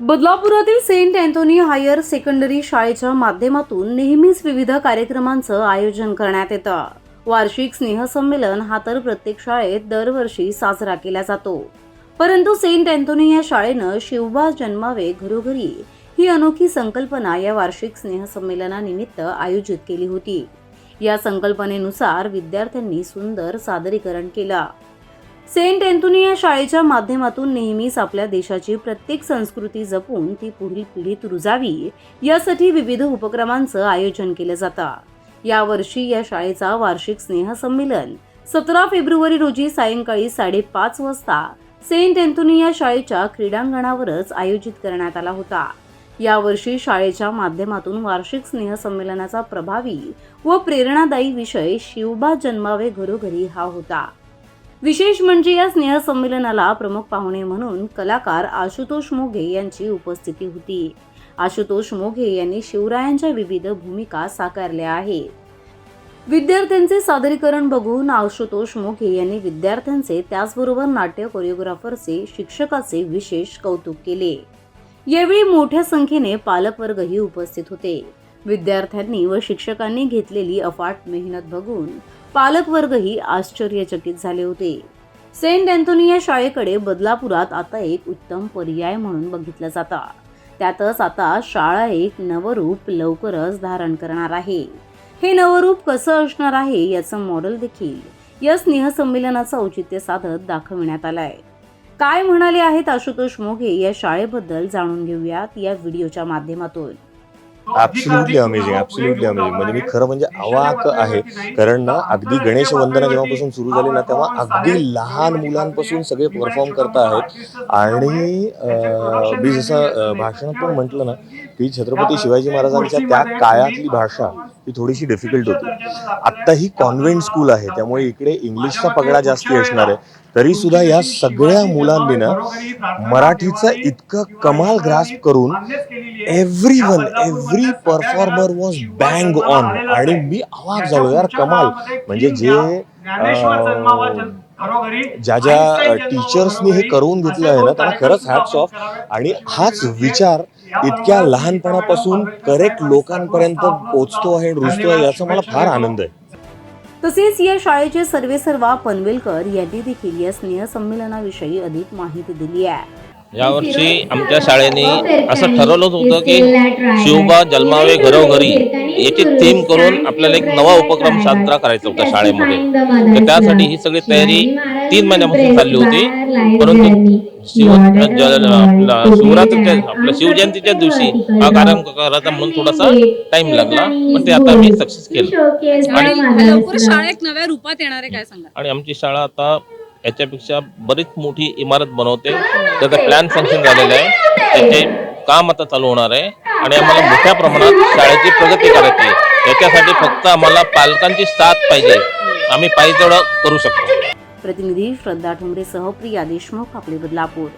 बदलापुरातील saint Anthony higher secondary शाळेच्या माध्यमातून नेहमीच विविध कार्यक्रमांचं आयोजन करण्यात येतं. वार्षिक स्नेहसंमेलन हा तर प्रत्येक शाळेत दरवर्षी साजरा केला जातो. परंतु सेंट अँथोनी या शाळेनं शिवबा जन्मावे घरोघरी ही अनोखी संकल्पना या वार्षिक स्नेहसंमेलनानिमित्त आयोजित केली होती. या संकल्पनेनुसार विद्यार्थ्यांनी सुंदर सादरीकरण केलं. सेंट अँथोनी या शाळेच्या माध्यमातून नेहमीच आपल्या देशाची प्रत्येक संस्कृती जपून ती पुढील पिढीत रुजावी यासाठी विविध उपक्रमांचं आयोजन केलं जातं. यावर्षी या शाळेचा वार्षिक स्नेहसंमेलन सतरा फेब्रुवारी रोजी सायंकाळी साडेपाच वाजता सेंट अँथोनी या शाळेच्या क्रीडांगणावरच आयोजित करण्यात आला होता. यावर्षी शाळेच्या माध्यमातून वार्षिक स्नेहसंमेलनाचा प्रभावी व प्रेरणादायी विषय शिवबा जन्मावे घरोघरी हा होता. विशेष म्हणजे या स्नेहसंमेलनाला प्रमुख पाहुणे म्हणून कलाकार आशुतोष मोघे यांची उपस्थिती होती. आशुतोष मोघे यांनी शिवरायांच्या विविध भूमिका साकारल्या आहेत. विद्यार्थ्यांचे सादरीकरण बघून आशुतोष मोघे यांनी विद्यार्थ्यांचे त्याचबरोबर नाट्य कोरिओग्राफरचे शिक्षकाचे विशेष कौतुक केले. यावेळी मोठ्या संख्येने पालकवर्गही उपस्थित होते. विद्यार्थ्यांनी व शिक्षकांनी घेतलेली अफाट मेहनत बघून पालकवर्गही आश्चर्यचकित झाले होते. सेंट अँथोनी या शाळेकडे बदलापुरात आता एक उत्तम पर्याय म्हणून बघितला जाता. त्यातच आता शाळा एक नवरूप लवकरच धारण करणार आहे. हे नवरूप कसं असणार आहे याचं मॉडेल देखील या स्नेहसंमेलनाचं औचित्य साधत दाखविण्यात आलंय. काय म्हणाले आहेत आशुतोष मोघे या शाळेबद्दल जाणून घेऊयात या व्हिडिओच्या माध्यमातून. ऍब्सोल्युटली अमेझिंग ऍब्सोल्युटली अमेझिंग म्हणजे मी खरं म्हणजे अवाक आहे. कारण ना अगदी गणेश वंदना जेव्हापासून सुरू झाली ना तेव्हा अगदी लहान मुलांपासून सगळे परफॉर्म करत आहेत. आणि मी जसं भाषणात पण म्हटलं ना की छत्रपती शिवाजी महाराजांच्या त्या काळातली भाषा ही थोडीशी डिफिकल्ट होती. आत्ता ही कॉन्व्हेंट स्कूल आहे त्यामुळे इकडे इंग्लिशचा पगडा जास्ती असणार आहे. तरी सुद्धा या सगळ्या मुलांनी ना मराठीचं इतकं कमाल ग्रास्प करून every one every performer was bang on आणि मी आवाज झालो यार कमाल. म्हणजे जे ज्या ज्या टीचर्सनी हे करून घेतलं आहे ना त्यांना खरंच हॅट्स ऑफ आणि हाच विचार इतक्या लहानपणापासून करेक्ट लोकांपर्यंत पोचतो आहे रुजतो आहे याचा मला फार आनंद आहे. तसेच या शाळेचे सर्वेसर्वा पनवेलकर यांनी देखील या स्नेहसंमेलनाविषयी अधिक माहिती दिली आहे. यावर्षी आमच्या शाळेने असं ठरवलं होतं की शिवबा जन्मावे घरोघरी याची थीम करून आपल्याला एक नवा उपक्रम साजरा करायचा होता शाळेमध्ये. तर त्यासाठी ही सगळी तयारी तीन महिन्यापासून चालली होती. परंतु शिव शिवरात्रीच्या आपल्या शिवजयंतीच्या दिवशी हा कार्यक्रम करायचा म्हणून थोडासा टाइम लागला पण ते आता आम्ही सक्सेस केलं. आणि लवकर शाळा एक नव्या रूपात येणार आहे काय सांगा आणि आमची शाळा आता याच्यापेक्षा बरीच मोठी इमारत बनवते. त्याचं प्लॅन फंक्शन झालेलं आहे. त्याचे काम आता चालू होणार आहे. आणि आम्हाला मोठ्या प्रमाणात शाळेची प्रगती करायची आहे. याच्यासाठी फक्त आम्हाला पालकांची साथ पाहिजे. आम्ही पाहिजे तेवढं करू शकतो. प्रतिनिधी श्रद्धा ठोंबरेसह प्रिया देशमुख आपले बदलापूर.